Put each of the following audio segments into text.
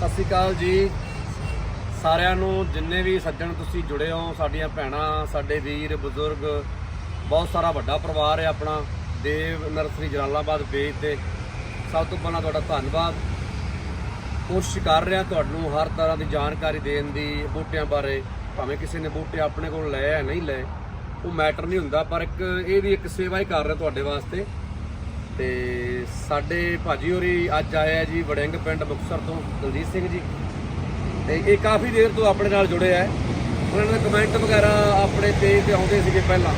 ਸਤਿ ਸ਼੍ਰੀ ਅਕਾਲ ਜੀ। ਸਾਰਿਆਂ ਨੂੰ ਜਿੰਨੇ ਵੀ ਸੱਜਣ ਤੁਸੀਂ ਜੁੜੇ ਹੋ, ਸਾਡੀਆਂ ਭੈਣਾਂ, ਸਾਡੇ ਵੀਰ, ਬਜ਼ੁਰਗ, ਬਹੁਤ ਸਾਰਾ ਵੱਡਾ ਪਰਿਵਾਰ ਹੈ ਆਪਣਾ। ਦੇਵ ਨਰਸਰੀ ਜਲਾਲਾਬਾਦ ਪੇਜ ਤੇ। ਸਭ ਤੋਂ ਪਹਿਲਾਂ ਤੁਹਾਡਾ ਧੰਨਵਾਦ। ਕੋਸ਼ਿਸ਼ ਕਰ ਰਿਹਾ ਤੁਹਾਨੂੰ ਹਰ ਤਰ੍ਹਾਂ ਦੀ ਜਾਣਕਾਰੀ ਦੇਣ ਦੀ, ਬੂਟਿਆਂ ਬਾਰੇ। ਭਾਵੇਂ ਕਿਸੇ ਨੇ ਬੂਟੇ ਆਪਣੇ ਕੋਲ ਲਏ ਹੈ ਨਹੀਂ ਲਏ। ਉਹ ਮੈਟਰ ਨਹੀਂ ਹੁੰਦਾ, ਪਰ ਇੱਕ ਇਹ ਵੀ ਇੱਕ ਸੇਵਾ ਹੀ ਕਰ ਰਿਹਾ ਤੁਹਾਡੇ ਵਾਸਤੇ। ਤੇ ਸਾਡੇ ਭਾਜੀ ਹੋਰੀ ਅੱਜ ਆਏ ਆ ਜੀ ਵੜਿੰਗ ਪਿੰਡ ਮੁਕਤਸਰ ਤੋਂ ਦਲਜੀਤ ਸਿੰਘ ਜੀ। ਤੇ ਇਹ ਕਾਫੀ ਦੇਰ ਤੋਂ ਆਪਣੇ ਨਾਲ ਜੁੜੇ ਆ। ਉਹਨਾਂ ਦੇ ਕਮੈਂਟ ਵਗੈਰਾ ਆਪਣੇ ਪੇਜ ਤੇ ਆਉਂਦੇ ਸੀਗੇ ਪਹਿਲਾਂ।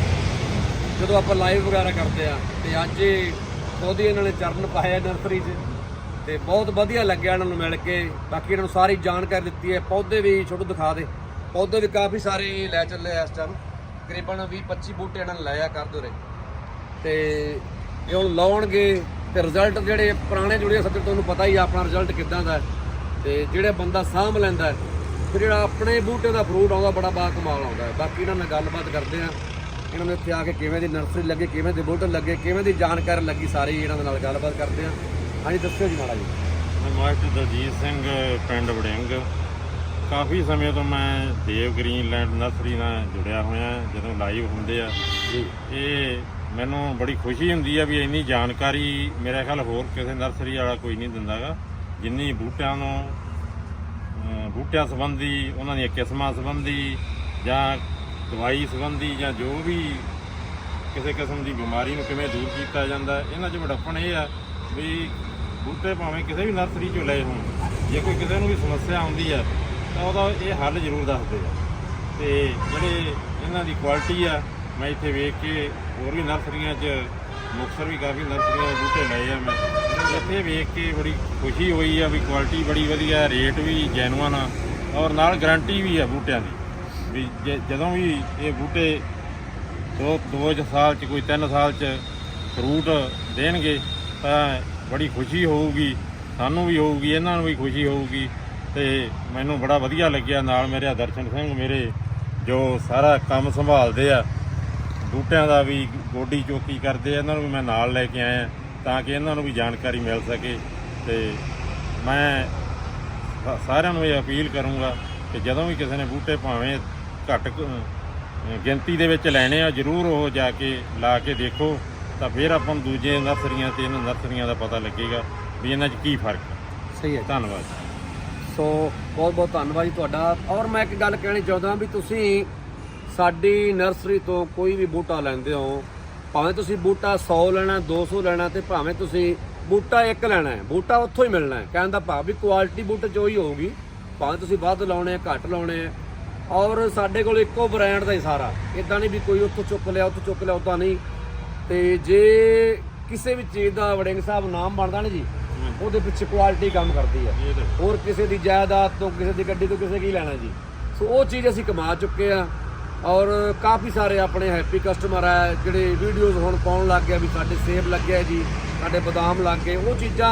ਜਦੋਂ ਆਪਾਂ ਲਾਈਵ ਵਗੈਰਾ ਕਰਦੇ ਆ, ਤੇ ਅੱਜ ਇਹ ਖੁਦ ਹੀ ਇਹਨਾਂ ਨੇ ਚਰਨ ਪਾਇਆ ਨਰਸਰੀ 'ਚ। ਤੇ ਬਹੁਤ ਵਧੀਆ ਲੱਗਿਆ ਇਹਨਾਂ ਨੂੰ ਮਿਲ ਕੇ। ਬਾਕੀ ਇਹਨਾਂ ਨੂੰ ਸਾਰੀ ਜਾਣਕਾਰੀ ਦਿੱਤੀ ਹੈ। ਪੌਦੇ ਵੀ ਛੋਟੂ ਦਿਖਾ ਦੇ। ਪੌਦੇ ਵੀ ਕਾਫੀ ਸਾਰੇ ਲੈ ਚੱਲੇ ਆ ਇਸ ਟਾਈਮ ਤਕਰੀਬਨ 20 25 ਬੂਟੇ ਇਹਨਾਂ ਨੇ ਲਾਇਆ ਕਰ ਦੋ ਰੇ ਤੇ ਇਹ ਹੁਣ ਲਾਉਣਗੇ ਤੇ ਰਿਜ਼ਲਟ ਜਿਹੜੇ ਪੁਰਾਣੇ ਜੁੜੇ ਸੱਜਣ ਤੁਹਾਨੂੰ ਪਤਾ ਹੀ ਆ ਆਪਣਾ ਰਿਜ਼ਲਟ ਕਿੱਦਾਂ ਦਾ ਤੇ ਜਿਹੜੇ ਬੰਦਾ ਸਾਂਭ ਲੈਂਦਾ ਫਿਰ ਜਿਹੜਾ ਆਪਣੇ ਬੂਟੇ ਦਾ ਫਰੂਟ ਆਉਂਦਾ ਬੜਾ ਬਾ ਕਮਾਲ ਆਉਂਦਾ ਹੈ। ਬਾਕੀ ਇਹਨਾਂ ਨਾਲ ਗੱਲਬਾਤ ਕਰਦੇ ਆ ਇਹਨਾਂ ਨੂੰ ਇੱਥੇ ਆ ਕੇ ਕਿਵੇਂ ਦੀ ਨਰਸਰੀ ਲੱਗੇ ਕਿਵੇਂ ਦੇ ਬੂਟੇ ਲੱਗੇ ਕਿਵੇਂ ਦੀ ਜਾਣਕਾਰੀ ਲੱਗੀ ਸਾਰੀ ਇਹਨਾਂ ਦੇ ਨਾਲ ਗੱਲਬਾਤ ਕਰਦੇ ਆ ਹਾਂਜੀ ਦੱਸਿਓ ਜੀ ਮਾੜਾ ਜੀ। ਮੈਂ ਮਾਸਟਰ ਦਲਜੀਤ ਸਿੰਘ ਪਿੰਡ ਵੜਿੰਗ। ਕਾਫੀ ਸਮੇਂ ਤੋਂ ਮੈਂ ਦੇਵ ਗ੍ਰੀਨਲੈਂਡ ਨਰਸਰੀ ਨਾਲ ਜੁੜਿਆ ਹੋਇਆ ਜਦੋਂ ਲਾਈਵ ਹੁੰਦੇ ਆ। ਇਹ ਮੈਨੂੰ ਬੜੀ ਖੁਸ਼ੀ ਹੁੰਦੀ ਆ ਵੀ ਇੰਨੀ ਜਾਣਕਾਰੀ ਮੇਰੇ ਖਿਆਲ ਹੋਰ ਕਿਸੇ ਨਰਸਰੀ ਵਾਲਾ ਕੋਈ ਨਹੀਂ ਦਿੰਦਾਗਾ। ਜਿੰਨੀ ਬੂਟਿਆਂ ਨੂੰ ਬੂਟਿਆਂ ਸੰਬੰਧੀ, ਉਹਨਾਂ ਦੀਆਂ ਕਿਸਮਾਂ ਸੰਬੰਧੀ ਜਾਂ ਦਵਾਈ ਸੰਬੰਧੀ ਜਾਂ ਜੋ ਵੀ ਕਿਸੇ ਕਿਸਮ ਦੀ ਬਿਮਾਰੀ ਨੂੰ ਕਿਵੇਂ ਦੂਰ ਕੀਤਾ ਜਾਂਦਾ, ਇਹਨਾਂ 'ਚ ਵਡੱਪਣ ਇਹ ਆ ਵੀ ਬੂਟੇ ਭਾਵੇਂ ਕਿਸੇ ਵੀ ਨਰਸਰੀ 'ਚੋਂ ਲਏ ਹੋਣ, ਜੇ ਕੋਈ ਕਿਸੇ ਨੂੰ ਵੀ ਸਮੱਸਿਆ ਆਉਂਦੀ ਆ, ਤਾਂ ਉਹਦਾ ਇਹ ਹੱਲ ਜ਼ਰੂਰ ਦੱਸਦੇ ਆ। ਤੇ ਜਿਹੜੇ ਇਹਨਾਂ ਦੀ ਕੁਆਲਿਟੀ ਆ, ਮੈਂ ਇੱਥੇ ਵੇਖ ਕੇ ਹੋਰ ਵੀ ਨਰਸਰੀਆਂ 'ਚ, ਮੁਕਤਸਰ ਵੀ ਕਾਫੀ ਨਰਸਰੀਆਂ ਦੇ ਬੂਟੇ ਲਏ ਆ ਮੈਂ। ਇੱਥੇ ਵੇਖ ਕੇ ਬੜੀ ਖੁਸ਼ੀ ਹੋਈ ਆ ਵੀ ਕੁਆਲਿਟੀ ਬੜੀ ਵਧੀਆ ਰੇਟ ਵੀ ਜੈਨੂਅਨ ਆ ਔਰ ਨਾਲ ਗਾਰੰਟੀ ਵੀ ਆ ਬੂਟਿਆਂ ਦੀ। ਵੀ ਜਦੋਂ ਵੀ ਇਹ ਬੂਟੇ ਦੋ ਦੋ ਸਾਲ ਚ, ਕੋਈ ਤਿੰਨ ਸਾਲ ਚ ਫਰੂਟ ਦੇਣਗੇ, ਤਾਂ ਬੜੀ ਖੁਸ਼ੀ ਹੋਊਗੀ, ਸਾਨੂੰ ਵੀ ਹੋਊਗੀ, ਇਹਨਾਂ ਨੂੰ ਵੀ ਖੁਸ਼ੀ ਹੋਊਗੀ ਤੇ ਮੈਨੂੰ ਬੜਾ ਵਧੀਆ ਲੱਗਿਆ ਨਾਲ ਮੇਰੇ ਦਰਸ਼ਨ ਸਿੰਘ ਮੇਰੇ ਜੋ ਸਾਰਾ ਕੰਮ ਸੰਭਾਲਦੇ ਆ। ਬੂਟਿਆਂ ਦਾ ਵੀ ਗੋਡੀ ਚੋਕੀ ਕਰਦੇ ਆ ਇਹਨਾਂ ਨੂੰ ਵੀ ਮੈਂ ਨਾਲ ਲੈ ਕੇ ਆਇਆ ਤਾਂ ਕਿ ਇਹਨਾਂ ਨੂੰ ਵੀ ਜਾਣਕਾਰੀ ਮਿਲ ਸਕੇ ਤੇ ਮੈਂ ਸਾਰਿਆਂ ਨੂੰ ਇਹ ਅਪੀਲ ਕਰੂੰਗਾ ਕਿ ਜਦੋਂ ਵੀ ਕਿਸੇ ਨੇ ਬੂਟੇ ਭਾਵੇਂ ਘੱਟ ਗਿਣਤੀ ਦੇ ਵਿੱਚ ਲੈਣੇ ਆ ਜ਼ਰੂਰ ਉਹ ਜਾ ਕੇ ਲਾ ਕੇ ਦੇਖੋ ਤਾਂ ਫਿਰ ਆਪਾਂ ਨੂੰ ਦੂਜੇ ਨਰਸਰੀਆਂ ਤੇ ਇਹਨਾਂ ਨਰਸਰੀਆਂ ਦਾ ਪਤਾ ਲੱਗੇਗਾ ਵੀ ਇਹਨਾਂ 'ਚ ਕੀ ਫ਼ਰਕ ਹੈ ਸਹੀ ਹੈ ਧੰਨਵਾਦ। ਸੋ ਬਹੁਤ ਬਹੁਤ ਧੰਨਵਾਦ ਜੀ ਤੁਹਾਡਾ। ਔਰ ਮੈਂ ਇੱਕ ਗੱਲ ਕਹਿਣੀ ਚਾਹੁੰਦਾ ਵੀ ਤੁਸੀਂ ਸਾਡੀ ਨਰਸਰੀ ਤੋਂ ਕੋਈ ਵੀ ਬੂਟਾ ਲੈਂਦੇ ਹੋ ਭਾਵੇਂ ਤੁਸੀਂ ਬੂਟਾ 100 ਲੈਣਾ 200 ਲੈਣਾ ਤੇ ਭਾਵੇਂ ਤੁਸੀਂ ਬੂਟਾ ਇੱਕ ਲੈਣਾ ਹੈ ਬੂਟਾ ਉੱਥੋਂ ਹੀ ਮਿਲਣਾ ਹੈ। ਕਹਿਣ ਦਾ ਭਾਵ ਵੀ ਕੁਆਲਿਟੀ ਬੂਟੇ 'ਚ ਉਹੀ ਹੋਊਗੀ। ਭਾਵੇਂ ਤੁਸੀਂ ਵੱਧ ਲਾਉਣੇ ਆ ਘੱਟ ਲਾਉਣੇ ਆ ਔਰ ਸਾਡੇ ਕੋਲ ਇੱਕੋ ਬ੍ਰਾਂਡ ਦਾ ਹੀ ਸਾਰਾ। ਇਦਾਂ ਨਹੀਂ ਵੀ ਕੋਈ ਉੱਥੋਂ ਚੁੱਕ ਲਿਆ ਉੱਥੋਂ ਚੁੱਕ ਲਿਆ ਉਦਾਂ ਨਹੀਂ। ਤੇ ਜੇ ਕਿਸੇ ਵੀ ਚੀਜ਼ ਦਾ ਵੜਿੰਗ ਸਾਹਿਬ ਨਾਮ ਬਣਦਾ ਨਾ ਜੀ ਉਹਦੇ ਪਿੱਛੇ ਕੁਆਲਿਟੀ ਕੰਮ ਕਰਦੀ ਹੈ। ਹੋਰ ਕਿਸੇ ਦੀ ਜਾਇਦਾਦ ਤੋਂ ਕਿਸੇ ਦੀ ਗੱਡੀ ਤੋਂ ਕਿਸੇ ਕੀ ਲੈਣਾ ਜੀ। ਸੋ ਉਹ ਚੀਜ਼ ਅਸੀਂ ਕਮਾ ਚੁੱਕੇ ਆ ਔਰ ਕਾਫੀ ਸਾਰੇ ਆਪਣੇ ਹੈਪੀ ਕਸਟਮਰ ਆ ਜਿਹੜੇ ਵੀਡੀਓਜ਼ ਹੁਣ ਪਾਉਣ ਲੱਗ ਗਿਆ ਵੀ ਸਾਡੇ ਸੇਬ ਲੱਗਿਆ ਜੀ ਸਾਡੇ ਬਦਾਮ ਲੱਗ ਗਏ। ਉਹ ਚੀਜ਼ਾਂ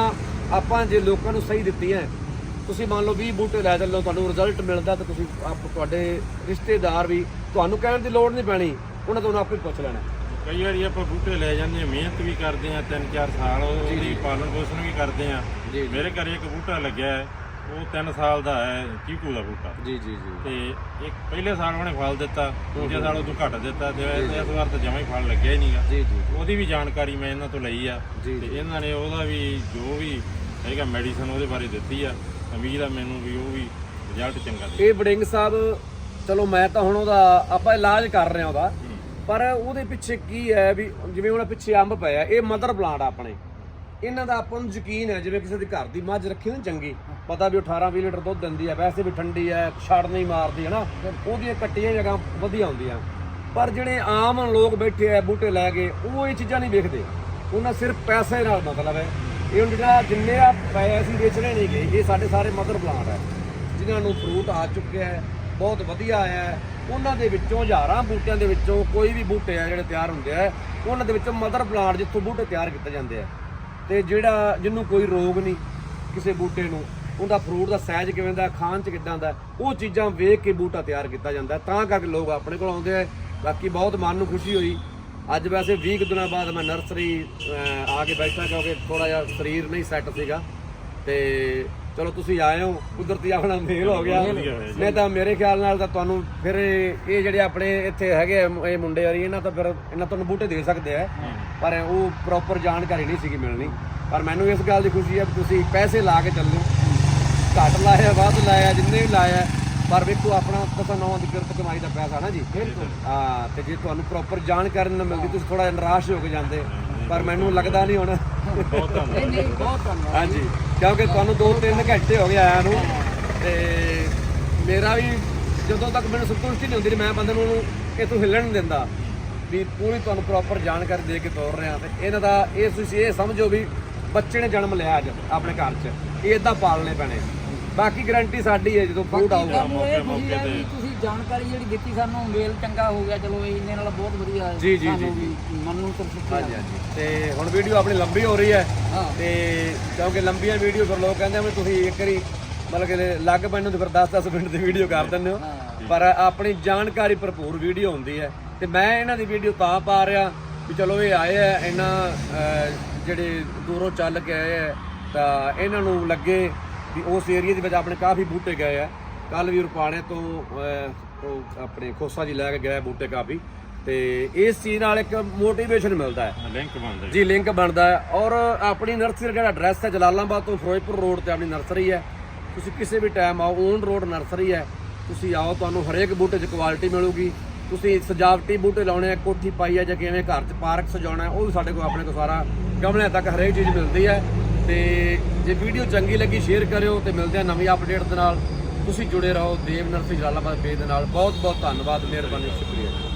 ਆਪਾਂ ਜੇ ਲੋਕਾਂ ਨੂੰ ਸਹੀ ਦਿੱਤੀਆਂ ਤੁਸੀਂ ਮੰਨ ਲਓ 20 ਬੂਟੇ ਲੈ ਚੱਲੋ ਤੁਹਾਨੂੰ ਰਿਜ਼ਲਟ ਮਿਲਦਾ ਤਾਂ ਤੁਸੀਂ ਆਪ ਤੁਹਾਡੇ ਰਿਸ਼ਤੇਦਾਰ ਵੀ ਤੁਹਾਨੂੰ ਕਹਿਣ ਦੀ ਲੋੜ ਨਹੀਂ ਪੈਣੀ ਉਹਨਾਂ ਤੋਂ ਆਪੇ ਪੁੱਛ ਲੈਣਾ। ਕਈ ਵਾਰੀ ਆਪਾਂ ਬੂਟੇ ਲੈ ਜਾਂਦੇ ਆ ਮਿਹਨਤ ਵੀ ਕਰਦੇ ਆ ਤਿੰਨ ਚਾਰ ਸਾਲ ਉਹਦੀ ਪਾਲਣ ਪੋਸ਼ਣ ਵੀ ਕਰਦੇ ਆ। ਮੇਰੇ ਘਰੇ ਇੱਕ ਬੂਟਾ ਲੱਗਿਆ ਹੈ ਉਹ 3 ਸਾਲ ਦਾ ਹੈ ਚੀਕੂ ਦਾ ਬੂਟਾ। ਜੀ ਜੀ ਜੀ। ਤੇ ਇੱਕ ਪਹਿਲੇ ਸਾਲ ਉਹਨੇ ਫਲ ਦਿੱਤਾ ਦੂਜੇ ਸਾਲ ਉਹ ਤੋਂ ਘੱਟ ਦਿੱਤਾ ਤੇ ਇਸ ਵਾਰ ਤਾਂ ਜਮਾਂ ਹੀ ਫਲ ਲੱਗਿਆ ਹੀ ਨਹੀਂਗਾ ਜੀ ਜੀ ਉਹਦੀ ਵੀ ਜਾਣਕਾਰੀ ਮੈਂ ਇਹਨਾਂ ਤੋਂ ਲਈ ਆ। ਤੇ ਇਹਨਾਂ ਨੇ ਉਹਦਾ ਵੀ ਜੋ ਵੀ ਹੈਗਾ ਮੈਡੀਸਨ ਉਹਦੇ ਬਾਰੇ ਦਿੱਤੀ ਆ। ਉਮੀਦ ਆ ਮੈਨੂੰ ਵੀ ਉਹ ਵੀ ਰਿਜ਼ਲਟ ਚੰਗਾ ਦੇ। ਇਹ ਵੜਿੰਗ ਸਾਹਿਬ ਚਲੋ ਮੈਂ ਤਾਂ ਹੁਣ ਉਹਦਾ ਆਪਾਂ ਇਲਾਜ ਕਰ ਰਹੇ ਹਾਂ ਉਹਦਾ। ਪਰ ਉਹਦੇ ਪਿੱਛੇ ਕੀ ਹੈ ਵੀ ਜਿਵੇਂ ਉਹਨਾਂ ਪਿੱਛੇ ਅੰਬ ਪਿਆ ਇਹ ਮਦਰ ਪਲਾਂਟ ਆ ਆਪਣੇ। ਇਹਨਾਂ ਦਾ ਆਪਾਂ ਨੂੰ ਯਕੀਨ ਹੈ, ਜਿਵੇਂ ਕਿਸੇ ਦੇ ਘਰ ਦੀ ਮੱਝ ਰੱਖੀ ਨਾ ਚੰਗੀ, ਪਤਾ ਵੀ ਉਹ 18 20 ਲੀਟਰ ਦੁੱਧ ਦਿੰਦੀ ਹੈ, ਵੈਸੇ ਵੀ ਠੰਡੀ ਹੈ, ਛੜ ਨਹੀਂ ਮਾਰਦੀ ਹੈ ਨਾ ਉਹਦੀਆਂ ਕੱਟੀਆਂ ਜਗ੍ਹਾ ਵਧੀਆ ਹੁੰਦੀਆਂ। ਪਰ ਜਿਹੜੇ ਆਮ ਲੋਕ ਬੈਠੇ ਆ, ਬੂਟੇ ਲੈ ਕੇ, ਉਹ ਇਹ ਚੀਜ਼ਾਂ ਨਹੀਂ ਵੇਖਦੇ। ਉਹਨਾਂ ਸਿਰਫ ਪੈਸੇ ਨਾਲ ਮਤਲਬ ਹੈ। ਇਹ ਹੁਣ ਜਿਹੜਾ ਜਿੰਨੇ ਆ ਪੈਸੇ ਅਸੀਂ ਵੇਚਣੇ ਨਹੀਂ ਗਏ ਇਹ ਸਾਡੇ ਸਾਰੇ ਮਦਰ ਪਲਾਂਟ ਹੈ। ਜਿਨ੍ਹਾਂ ਨੂੰ ਫਰੂਟ ਆ ਚੁੱਕਿਆ ਹੈ, ਬਹੁਤ ਵਧੀਆ ਆਇਆ ਹੈ। ਉਹਨਾਂ ਦੇ ਵਿੱਚੋਂ ਹਜ਼ਾਰਾਂ ਬੂਟਿਆਂ ਦੇ ਵਿੱਚੋਂ ਕੋਈ ਵੀ ਬੂਟੇ ਆ ਜਿਹੜੇ ਤਿਆਰ ਹੁੰਦੇ ਆ, ਉਹਨਾਂ ਦੇ ਵਿੱਚੋਂ ਮਦਰ ਪਲਾਂਟ ਜਿੱਥੋਂ ਬੂਟੇ ਤਿਆਰ ਕੀਤੇ ਜਾਂਦੇ ਆ। ਤੇ ਜਿਹੜਾ ਜਿਹਨੂੰ ਕੋਈ ਰੋਗ ਨਹੀਂ ਕਿਸੇ ਬੂਟੇ ਨੂੰ, ਉਹਦਾ ਫਰੂਟ ਦਾ ਸਾਈਜ਼ ਕਿਵੇਂ ਦਾ, ਖਾਣ ਚ ਕਿੱਦਾਂ ਦਾ, ਉਹ ਚੀਜ਼ਾਂ ਵੇਖ ਕੇ ਬੂਟਾ ਤਿਆਰ ਕੀਤਾ ਜਾਂਦਾ। ਤਾਂ ਕਰਕੇ ਲੋਕ ਆਪਣੇ ਕੋਲ ਆਉਂਦੇ ਆ। ਬਾਕੀ ਬਹੁਤ ਮਨ ਨੂੰ ਖੁਸ਼ੀ ਹੋਈ। ਅੱਜ ਵੈਸੇ 20 ਕੁ ਦਿਨਾਂ ਬਾਅਦ ਮੈਂ ਨਰਸਰੀ ਆ ਕੇ ਬੈਠਾ ਕਿਉਂਕਿ ਥੋੜਾ ਜਿਹਾ ਸਰੀਰ ਨਹੀਂ ਸੈੱਟ ਸੀਗਾ। ਤੇ ਚਲੋ ਤੁਸੀਂ ਆਏ ਹੋ ਕੁਦਰਤੀ ਆਪਣਾ ਮੇਲ ਹੋ ਗਿਆ। ਨਹੀਂ ਤਾਂ ਮੇਰੇ ਖਿਆਲ ਨਾਲ ਤਾਂ ਤੁਹਾਨੂੰ ਫਿਰ ਇਹ ਜਿਹੜੇ ਆਪਣੇ ਇੱਥੇ ਹੈਗੇ ਆ ਇਹ ਮੁੰਡੇ ਵਾਰੀ ਇਹਨਾਂ ਤਾਂ ਫਿਰ ਇਹਨਾਂ ਤੁਹਾਨੂੰ ਬੂਟੇ ਦੇ ਸਕਦੇ ਆ। ਪਰ ਉਹ ਪ੍ਰੋਪਰ ਜਾਣਕਾਰੀ ਨਹੀਂ ਸੀਗੀ ਮਿਲਣੀ। ਪਰ ਮੈਨੂੰ ਇਸ ਗੱਲ ਦੀ ਖੁਸ਼ੀ ਹੈ ਕਿ ਤੁਸੀਂ ਪੈਸੇ ਲਾ ਕੇ ਚੱਲੇ ਘੱਟ ਲਾਇਆ ਵੱਧ ਲਾਇਆ ਜਿੰਨੇ ਵੀ ਲਾਇਆ ਪਰ ਵੇਖੋ ਆਪਣਾ ਪਤਾ ਨੌਂ ਦੀ ਕਿਰਤ ਕਮਾਈ ਦਾ ਪੈਸਾ ਨਾ ਜੀ। ਹਾਂ ਤੇ ਜੇ ਤੁਹਾਨੂੰ ਪ੍ਰੋਪਰ ਜਾਣਕਾਰੀ ਨਾ ਮਿਲਦੀ ਤੁਸੀਂ ਥੋੜਾ ਨਿਰਾਸ਼ ਹੋ ਕੇ ਜਾਂਦੇ। ਪਰ ਮੈਨੂੰ ਲੱਗਦਾ ਨਹੀਂ ਹੁਣ ਬਹੁਤ ਧੰਨਵਾਦ। ਨਹੀਂ ਨਹੀਂ ਬਹੁਤ ਧੰਨਵਾਦ। ਹਾਂਜੀ ਕਿਉਂਕਿ ਤੁਹਾਨੂੰ 2-3 ਘੰਟੇ ਹੋ ਗਏ ਆਇਆ ਨੂੰ ਤੇ ਮੇਰਾ ਵੀ ਜਦੋਂ ਤੱਕ ਮੈਨੂੰ ਸੰਤੁਸ਼ਟੀ ਨਹੀਂ ਹੁੰਦੀ ਮੈਂ ਬੰਦੇ ਨੂੰ ਇਥੋਂ ਹਿੱਲਣ ਨਹੀਂ ਦਿੰਦਾ ਵੀ ਪੂਰੀ ਤੁਹਾਨੂੰ ਪ੍ਰੋਪਰ ਜਾਣਕਾਰੀ ਦੇ ਕੇ ਤੋਰ ਰਿਹਾ ਤੇ ਇਹਨਾਂ ਦਾ ਇਹ ਤੁਸੀਂ ਇਹ ਸਮਝੋ ਵੀ ਬੱਚੇ ਨੇ ਜਨਮ ਲਿਆ ਅੱਜ ਆਪਣੇ ਘਰ 'ਚ ਇਹ ਇਦਾਂ ਪਾਲਣੇ ਪੈਣੇ। ਬਾਕੀ ਗਾਰੰਟੀ ਸਾਡੀ ਹੈ ਜਦੋਂ ਫਰੂਟ ਆਊਗਾ। ਸਾਨੂੰ ਇਹ ਖੁਸ਼ੀ ਹੈ ਵੀ ਤੁਸੀਂ ਜਾਣਕਾਰੀ ਜਿਹੜੀ ਦਿੱਤੀ ਸਾਨੂੰ ਮੇਲ ਚੰਗਾ ਹੋ ਗਿਆ ਚਲੋ ਇਹ ਇੰਨੇ ਨਾਲ ਬਹੁਤ ਵਧੀਆ ਜੀ, ਜੀ, ਸਾਨੂੰ ਜੀ, ਵੀ ਮਨ ਨੂੰ ਤਰਸੁੱਤੀ ਹਾਂਜੀ ਹਾਂਜੀ। ਤੇ ਹੁਣ ਵੀਡੀਓ ਆਪਣੀ ਲੰਬੀ ਹੋ ਰਹੀ ਹੈ। ਹਾਂ। ਤੇ ਕਿਉਂਕਿ ਲੰਬੀਆਂ ਵੀਡੀਓ ਫਿਰ ਲੋਕ ਕਹਿੰਦੇ ਆ ਵੀ ਤੁਸੀਂ ਇੱਕ ਵਾਰੀ ਮਤਲਬ ਕਿ ਲੱਗ ਪੈਣ ਤੇ ਫਿਰ 10-10 ਮਿੰਟ ਦੀ ਵੀਡੀਓ ਕਰ ਦਿੰਦੇ ਹੋ। ਪਰ ਆਪਣੀ ਜਾਣਕਾਰੀ ਭਰਪੂਰ ਵੀਡੀਓ ਹੁੰਦੀ ਹੈ। ਤੇ ਮੈਂ ਇਹਨਾਂ ਦੀ ਵੀਡੀਓ ਤਾਂ ਪਾ ਰਿਹਾ ਵੀ ਚਲੋ ਇਹ ਆਏ ਆ ਇਹਨਾਂ ਅਹ, ਜਿਹੜੇ ਦੂਰੋਂ ਚੱਲ ਕੇ ਆਏ ਆ ਤਾਂ ਇਹਨਾਂ ਨੂੰ ਲੱਗੇ ਵੀ ਉਸ ਏਰੀਆ ਦੇ ਵਿੱਚ ਆਪਣੇ ਕਾਫੀ ਬੂਟੇ ਗਏ ਆ। ਕੱਲ ਵੀ ਰੁਪਾਣੇ ਤੋਂ ਉਹ ਆਪਣੇ ਖੋਸਾ ਜੀ ਲੈ ਕੇ ਗਏ ਬੂਟੇ ਕਾਫੀ। ਤੇ ਇਸ ਚੀਜ਼ ਨਾਲ ਇੱਕ ਮੋਟੀਵੇਸ਼ਨ ਮਿਲਦਾ ਹੈ। ਲਿੰਕ ਬਣਦਾ ਜੀ ਲਿੰਕ ਬਣਦਾ ਹੈ। ਔਰ ਆਪਣੀ ਨਰਸਰੀ ਦਾ ਜਿਹੜਾ ਐਡਰੈਸ ਹੈ ਜਲਾਲਾਬਾਦ ਤੋਂ ਫਿਰੋਜ਼ਪੁਰ ਰੋਡ ਤੇ ਆਪਣੀ ਨਰਸਰੀ ਹੈ। ਤੁਸੀਂ ਕਿਸੇ ਵੀ ਟਾਈਮ ਆਓ ਓਨ ਰੋਡ ਨਰਸਰੀ ਹੈ। ਤੁਸੀਂ ਆਓ ਤੁਹਾਨੂੰ ਹਰੇਕ ਬੂਟੇ 'ਚ ਕੁਆਲਿਟੀ ਮਿਲੂਗੀ। ਤੁਸੀਂ ਸਜਾਵਟੀ ਬੂਟੇ ਲਾਉਣੇ ਆ ਕੋਠੀ ਪਾਈ ਹੈ ਜਾਂ ਕਿਵੇਂ ਘਰ 'ਚ ਪਾਰਕ ਸਜਾਉਣਾ ਉਹ ਵੀ ਸਾਡੇ ਕੋਲ ਆਪਣੇ ਕੋਲ ਸਾਰਾ ਗਮਲਿਆਂ ਤੱਕ ਹਰੇਕ ਚੀਜ਼ ਮਿਲਦੀ ਹੈ। ਤੇ ਜੇ ਵੀਡੀਓ ਚੰਗੀ ਲੱਗੀ ਸ਼ੇਅਰ ਕਰਿਓ ਤੇ ਮਿਲਦੇ ਆ ਨਵੀਂ ਅਪਡੇਟ ਦੇ ਨਾਲ। ਤੁਸੀਂ ਜੁੜੇ ਰਹੋ ਦੇਵ ਨਰਸਰੀ ਜਲਾਲਾਬਾਦ ਪੇਜ ਦੇ ਨਾਲ। ਬਹੁਤ ਬਹੁਤ ਧੰਨਵਾਦ, ਮਿਹਰਬਾਨੀ, ਸ਼ੁਕਰੀਆ।